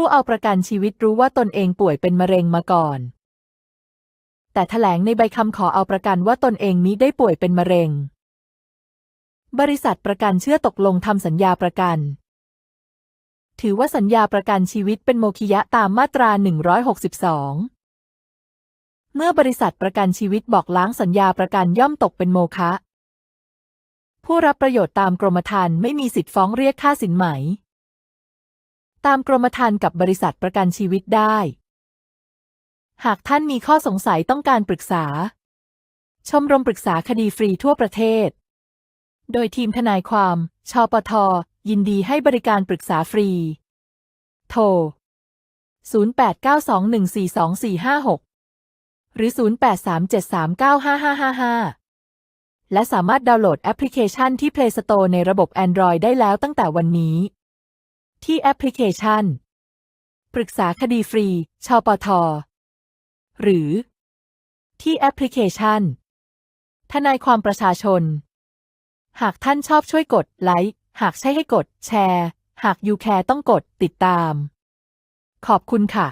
ผู้เอาประกันชีวิตรู้ว่าตนเองป่วยเป็นมะเร็งมาก่อน แต่แถลงในใบคำขอเอาประกันว่าตนเองมิได้ป่วยเป็นมะเร็ง บริษัทประกันเชื่อตกลงทำสัญญาประกัน ถือว่าสัญญาประกันชีวิตเป็นโมคิยะตามมาตรา 162 เมื่อบริษัทประกันชีวิตบอกล้างสัญญาประกันย่อมตกเป็นโมฆะผู้รับประโยชน์ตามกรมธรรม์ไม่มีสิทธิ์ฟ้องเรียกค่าสินไหม ตามกรมธรรม์กับบริษัทประกันชีวิตได้ หากท่านมีข้อสงสัยต้องการปรึกษา ชมรมปรึกษาคดีฟรีทั่วประเทศ โดยทีมทนายความ ชปท ยินดีให้บริการปรึกษาฟรี โทร 0892142456 หรือ 0837395555 และสามารถดาวน์โหลดแอปพลิเคชันที่ Play Store ในระบบ Android ได้แล้วตั้งแต่วันนี้ ที่แอปพลิเคชัน ปรึกษาคดีฟรี ชปท หรือ ที่แอปพลิเคชัน ทนายความประชาชน หากท่านชอบช่วยกดไลค์ หากใช่ให้กดแชร์ หากยูแคร์ต้องกดติดตาม ขอบคุณค่ะ